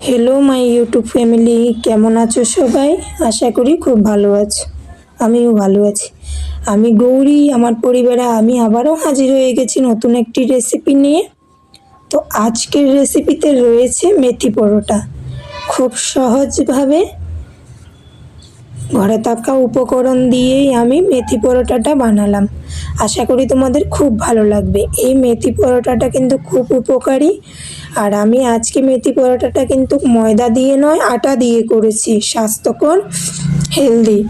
Hello my YouTube family কেমন আছো সবাই? আশা করি খুব ভালো আছো। আমিও ভালো আছি। আমি গৌরী, আমার পরিবারে আমি আবারও হাজির হয়ে গেছি নতুন একটি রেসিপি নিয়ে। তো আজকের রেসিপিতে রয়েছে মেথি পরোটা। খুব সহজভাবে ঘরে থাকা উপকরণ দিয়েই আমি মেথি পরোটাটা বানালাম। আশা করি তোমাদের খুব ভালো লাগবে। এই মেথি পরোটাটা কিন্তু খুব উপকারী। আর আমি আজকে মেথি পরোটাটা কিন্তু ময়দা দিয়ে নয়, আটা দিয়ে করেছি। স্বাস্থ্যকর হেলদি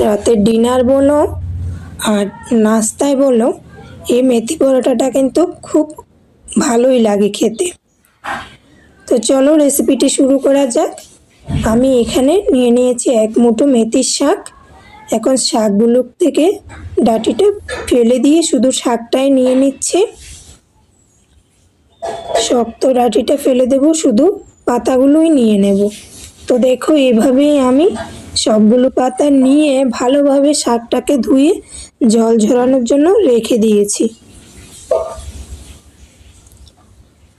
রাতের ডিনার বলো আর নাস্তায় বলো, এই মেথি পরোটাটা কিন্তু খুব ভালোই লাগে খেতে। তো চলো রেসিপিটি শুরু করা যাক। আমি এখানে নিয়ে নিয়েছি এক মুঠো মেথির শাক। এখন শাকগুলো থেকে ডাটিটা ফেলে দিয়ে শুধু শাকটাই নিয়ে নিচ্ছে। শক্ত ডাটিটা ফেলে দেব, শুধু পাতাগুলোই নিয়ে নেব। তো দেখো, এভাবেই আমি সবগুলো পাতা নিয়ে ভালোভাবে শাকটাকে ধুয়ে জল ঝরানোর জন্য রেখে দিয়েছি।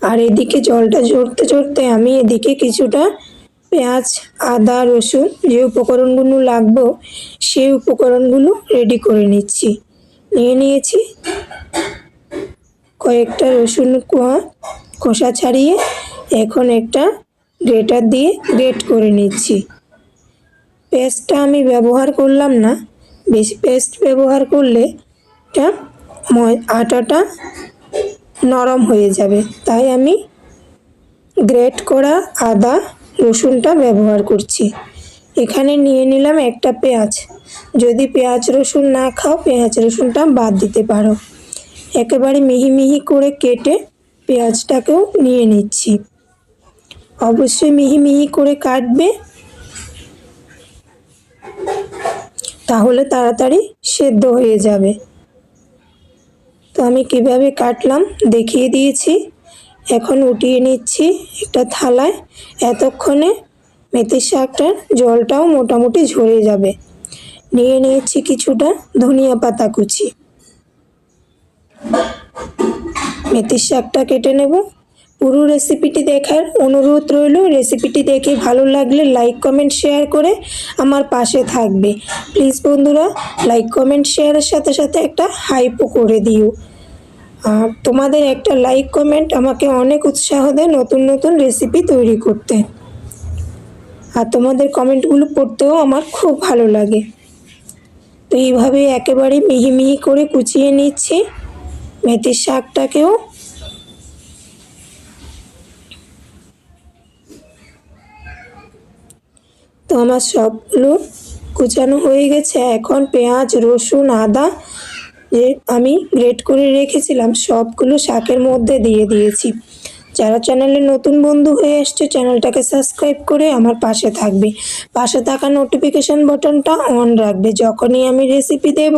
আর এদিকে জলটা ঝরতে ঝরতে আমি এদিকে কিছুটা পেঁয়াজ, আদা, রসুন যে উপকরণগুলো লাগবে সেই উপকরণগুলো রেডি করে নিচ্ছি। নিয়ে নিয়েছি কয়েকটা রসুন কোয়া খোসা ছাড়িয়ে এখন একটা গ্রেটার দিয়ে গ্রেট করে নিচ্ছি। পেস্টটা আমি ব্যবহার করলাম না, বেশি পেস্ট ব্যবহার করলে এটা আটাটা নরম হয়ে যাবে। তাই আমি গ্রেট করা আদা রসুনটা ব্যবহার করছি। এখানে নিয়ে নিলাম একটা পেঁয়াজ। যদি পেঁয়াজ রসুন না খাও, পেঁয়াজ রসুনটা বাদ দিতে পারো। একেবারে মিহি মিহি করে কেটে পেঁয়াজটাকেও নিয়ে নিচ্ছি। অবশ্যই মিহি মিহি করে কাটবে। তাহলে তাড়াতাড়ি সেদ্ধ হয়ে যাবে। তো আমি কীভাবে কাটলাম দেখিয়ে দিয়েছি। এখন উঠিয়ে নিচ্ছি একটা থালায়। এতক্ষণে মেথির শাকটার জলটাও মোটামুটি ঝরে যাবে। নিয়ে নিয়েছি কিছুটা ধনিয়া পাতা কুচি। মেথির শাকটা কেটে নেব। পুরো রেসিপিটি দেখার অনুরোধ রইল। রেসিপিটি দেখে ভালো লাগলে লাইক কমেন্ট শেয়ার করে আমার পাশে থাকবে। প্লিজ বন্ধুরা লাইক কমেন্ট শেয়ারের সাথে সাথে একটা হাইপও করে দিও। আর তোমাদের একটা লাইক কমেন্ট আমাকে অনেক উৎসাহ দেয় নতুন নতুন রেসিপি তৈরি করতে। আর তোমাদের কমেন্টগুলো পড়তেও আমার খুব ভালো লাগে। তো এইভাবে একেবারে মিহি মিহি করে কুচিয়ে নিচ্ছি মেথির শাকটাকেও। তো আমার সবগুলো কুচানো হয়ে গেছে। এখন পেঁয়াজ, রসুন, আদা যে আমি গ্রেট করে রেখেছিলাম, সবগুলো শাকের মধ্যে দিয়ে দিয়েছি। যারা চ্যানেলে নতুন বন্ধু হয়ে এসছে, চ্যানেলটাকে সাবস্ক্রাইব করে আমার পাশে থাকবে। পাশে থাকা নোটিফিকেশান বাটনটা অন রাখবে। যখনই আমি রেসিপি দেব,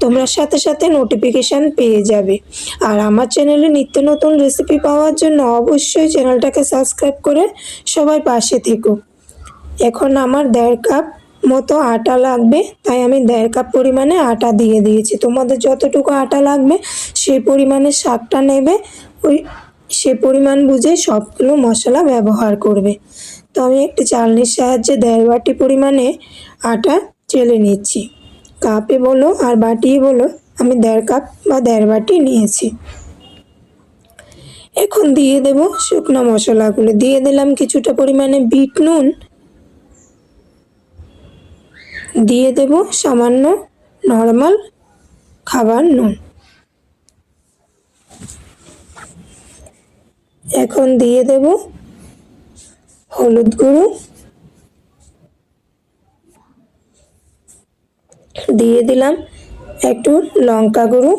তোমরা সাথে সাথে নোটিফিকেশান পেয়ে যাবে। আর আমার চ্যানেলে নিত্য নতুন রেসিপি পাওয়ার জন্য অবশ্যই চ্যানেলটাকে সাবস্ক্রাইব করে সবাই পাশে থেকো। এখন আমার দেড় কাপ মতো আটা লাগবে, তাই আমি দেড় কাপ পরিমাণে আটা দিয়ে দিয়েছি। তোমাদের যতটুকু আটা লাগবে, সেই পরিমাণে শাকটা নেবে, ওই সে পরিমাণ বুঝে সবগুলো মশলা ব্যবহার করবে। তো আমি একটি চালনির সাহায্যে দেড় বাটি পরিমাণে আটা চেলে নিচ্ছি। কাপে বলো আর বাটিয়ে বলো, আমি দেড় কাপ বা দেড় বাটি নিয়েছি। এখন দিয়ে দেব শুকনো মশলাগুলো। দিয়ে দিলাম কিছুটা পরিমাণে বিট নুন দিয়ে দেব সামান্য নর্মাল খাবার নুন। এখন দিয়ে দেব হলুদ গুঁড়ো। দিয়ে দিলাম একটু লঙ্কা গুঁড়ো।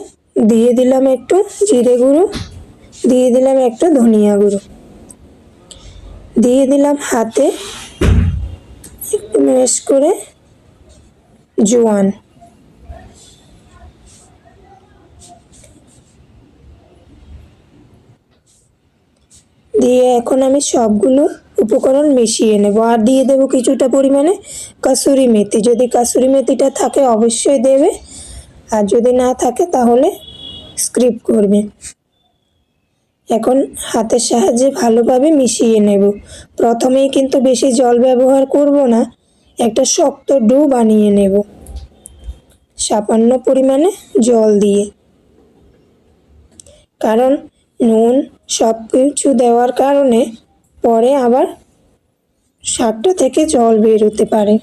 দিয়ে দিলাম একটু জিরে গুঁড়ো। দিয়ে দিলাম একটু ধনিয়া গুঁড়ো। দিয়ে দিলাম হাতে একটু ম্যাশ করে জোয়ান। দিয়ে এখন আমি সবগুলো উপকরণ মিশিয়ে নেব। আর দিয়ে দেব কিছুটা পরিমাণে কাসুরি মেথি। যদি কাসুরি মেথিটা থাকে অবশ্যই দেবে। আর যদি না থাকে তাহলে স্ক্রিপ করবে। এখন হাতের সাহায্যে ভালোভাবে মিশিয়ে নেব। প্রথমেই কিন্তু বেশি জল ব্যবহার করব না। একটা শক্ত ডো বানিয়ে নেব। সামান্য পরিমাণে জল দিয়ে। কারণ নুন সব কিছু দেওয়ার কারণে পরে আবার শাকটা থেকে জল বেরোতে পারে।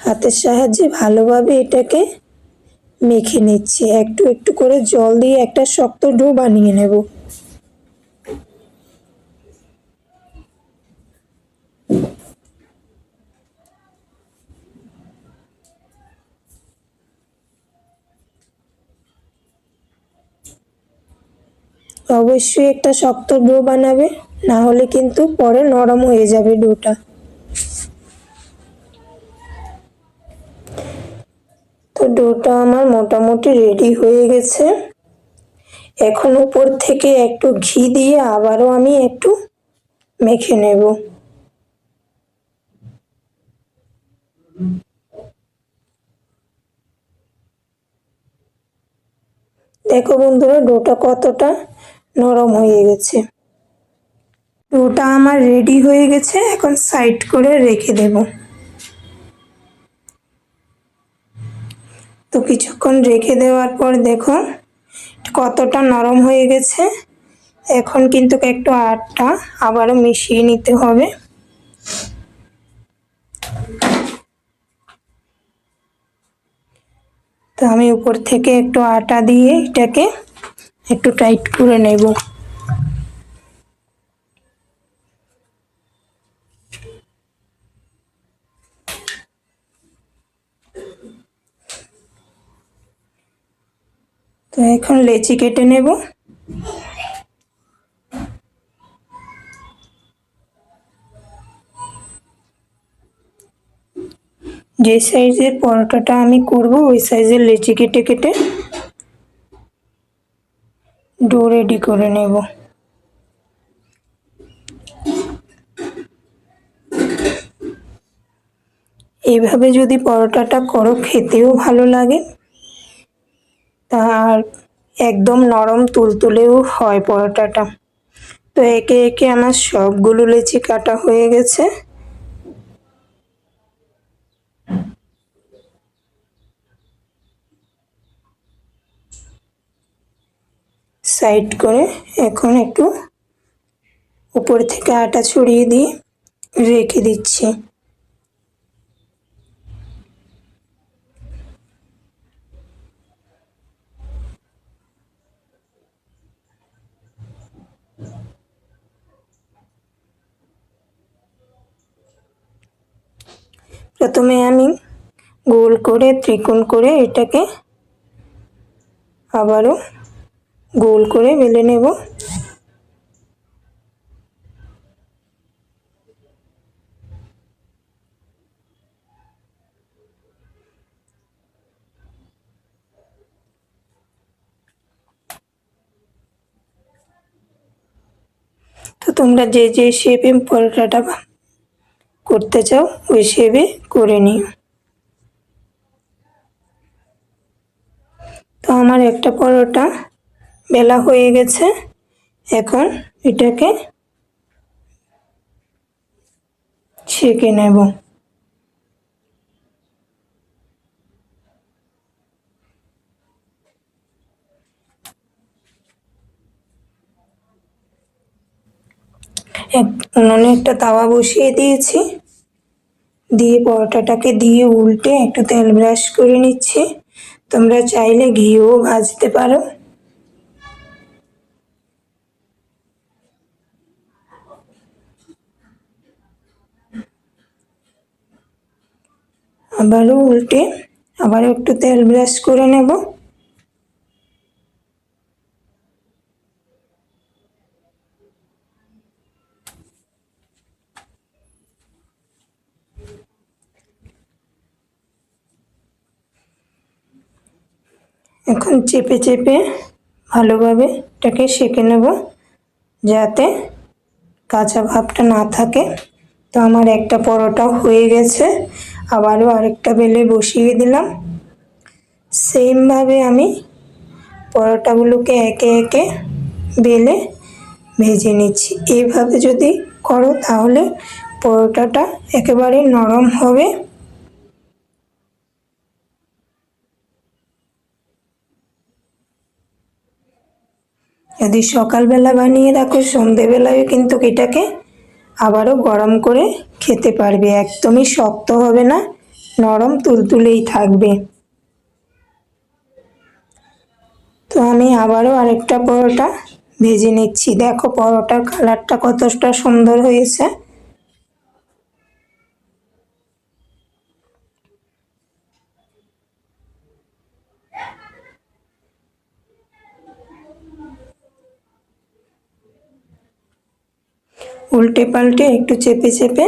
হাতের সাহায্যে ভালোভাবে এটাকে মেখে নিচ্ছি। একটু একটু করে জল দিয়ে একটা শক্ত ডো বানিয়ে নেব। অবশ্যই একটা শক্ত ডো বানাবে, না হলে কিন্তু পরে নরম হয়ে যাবে ডোটা। তো ডোটা আমার মোটামুটি রেডি হয়ে গেছে। এখন উপর থেকে একটু ঘি দিয়ে আবারও আমি একটু মেখে নেব। দেখো বন্ধুরা, ডোটা কতটা নরম হয়ে গেছে। ডোটা আমার রেডি হয়ে গেছে, এখন সাইড করে রেখে দেব। তো কিছুক্ষণ রেখে দেওয়ার পর দেখো, কতটা নরম হয়ে গেছে। এখন কিন্তু একটু আটটা আবারও মিশিয়ে নিতে হবে। তো আমি উপর থেকে একটু আটা দিয়ে এটাকে একটু টাইট করে নেব। তো এখন লেচি কেটে নেব। যে সাইজের পরোটাটা আমি করব, ওই সাইজের লেচি কেটে কেটে। ডো রেডি করে নেব। এইভাবে যদি পরোটাটা করো, খেতেও ভালো লাগে। আর একদম নরম তুলতুলেও হয় পরোটাটা। তো একে একে আমার সবগুলো লেচি কাটা হয়ে গেছে। সাইড করে এখন একটু উপর থেকে আটা ছড়িয়ে দিয়ে রেখে দিচ্ছি। প্রথমে আমি গোল করে ত্রিকোণ করে এটাকে আবারও গোল করে বেলে নেব। তো তোমরা যে যে শেপে পরোটাটা করতে চাও, ওই শেপে করে নিও। তো আমার একটা পরোটা বেলা হয়ে গেছে। এখন এটাকে ছেঁকে নেব। উনুনে একটা তাওয়া বসিয়ে দিয়েছি। দিয়ে পরোটাটাকে দিয়ে উল্টে একটু তেল ব্রাশ করে নিচ্ছি। তোমরা চাইলে ঘিও ভাজতে পারো। আবারও উল্টে আবার একটু তেল ব্রাশ করে নেব। এখন চেপে চেপে ভালোভাবে এটাকে সেঁকে নেব যাতে কাঁচা ভাবটা না থাকে। তো আমার একটা পরোটা হয়ে গেছে। আবারও আরেকটা বেলে বসিয়ে দিলাম। সেমভাবে আমি পরোটাগুলোকে একে একে বেলে ভেজে নিচ্ছি। এইভাবে যদি করো তাহলে পরোটাটা একেবারে নরম হবে। যদি সকালবেলা বানিয়ে রাখো সন্ধেবেলায় কিন্তু এটাকে আবারও গরম করে খেতে পারবে। একদমই শক্ত হবে না, নরম তুলতুলেই থাকবে। তো আমি আবারও আরেকটা পরোটা ভেজে নিচ্ছি। দেখো পরোটার কালারটা কতটা সুন্দর হয়েছে। উল্টে পাল্টে একটু চেপে চেপে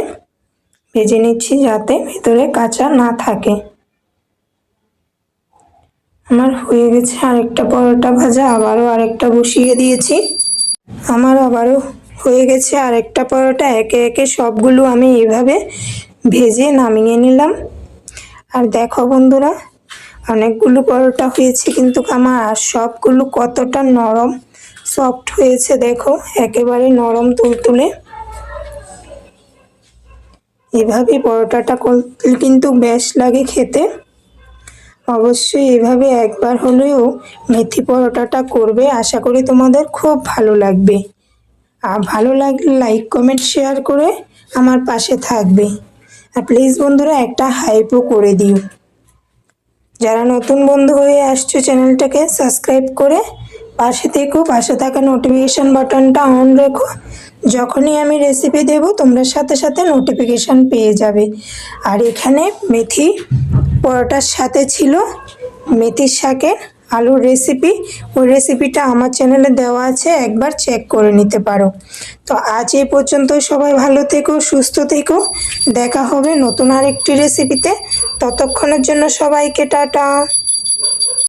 ভেজে নিচ্ছি যাতে ভেতরে কাঁচা না থাকে। আমার হয়ে গেছে আরেকটা পরোটা ভাজা, আবারও আরেকটা বসিয়ে দিয়েছি। আমার আবারও হয়ে গেছে আরেকটা পরোটা, একে একে সবগুলো আমি এভাবে ভেজে নামিয়ে নিলাম। আর দেখো বন্ধুরা, অনেকগুলো পরোটা হয়েছে কিন্তু আমার, আর সবগুলো কতটা নরম সফট হয়েছে দেখো, একেবারে নরম তুলতুলে। এভাবে পরোটাটা করতে কিন্তু বেশ লাগে খেতে। অবশ্যই এভাবে একবার হলেও মেথি পরোটাটা করবে, আশা করি তোমাদের খুব ভালো লাগবে। আর ভালো লাগলে লাইক কমেন্ট শেয়ার করে আমার পাশে থাকবে। আর প্লিজ বন্ধুরা একটা হাইপও করে দিও। যারা নতুন বন্ধু হয়ে আসছো চ্যানেলটাকে সাবস্ক্রাইব করে পাশে থেকো, পাশে থাকা নোটিফিকেশান বাটনটা অন রেখো। যখনই আমি রেসিপি দেব, তোমরা সাথে সাথে নোটিফিকেশান পেয়ে যাবে। আর এখানে মেথি পরোটার সাথে ছিল মেথির শাকের আলুর রেসিপি ওই রেসিপিটা আমার চ্যানেলে দেওয়া আছে, একবার চেক করে নিতে পারো। তো আজ এই পর্যন্ত সবাই ভালো থেকো, সুস্থ থেকো। দেখা হবে নতুন আরেকটি রেসিপিতে ততক্ষণের জন্য সবাইকে টাটা।